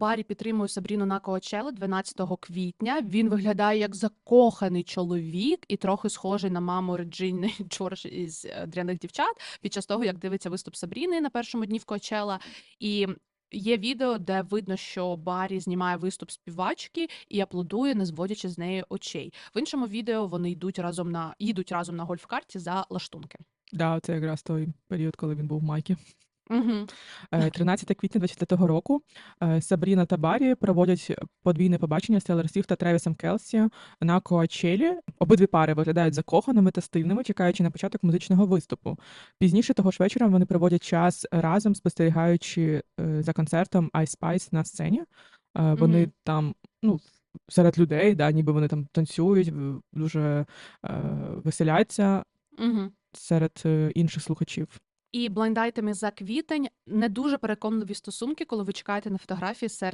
Барі підтримує Сабріну на Коачелло 12 квітня. Він виглядає як закоханий чоловік і трохи схожий на маму Реджини Джордж із е, дряних дівчат під час того, як дивиться виступ Сабріни на першому дні в Коачелла. І є відео, де видно, що Барі знімає виступ співачки і аплодує, не зводячи з неї очей. В іншому відео вони йдуть разом на їдуть разом на гольф-карті за лаштунки. Да, це якраз той період, коли він був в Майкі. Е, 13 квітня 2023 року е, Сабріна та Барі проводять подвійне побачення з Тейлор Свіфт та Тревісом Келсі на Коачелі. Обидві пари виглядають закоханими та стильними, чекаючи на початок музичного виступу. Пізніше того ж вечора вони проводять час разом, спостерігаючи е, за концертом Ice Spice на сцені. Е, Вони Мгм. там, ну, серед людей, да, ніби вони там танцюють, в- дуже е, веселяться Угу. серед е, інших слухачів. І блайндайтами за квітень не дуже переконливі стосунки, коли ви чекаєте на фотографії серед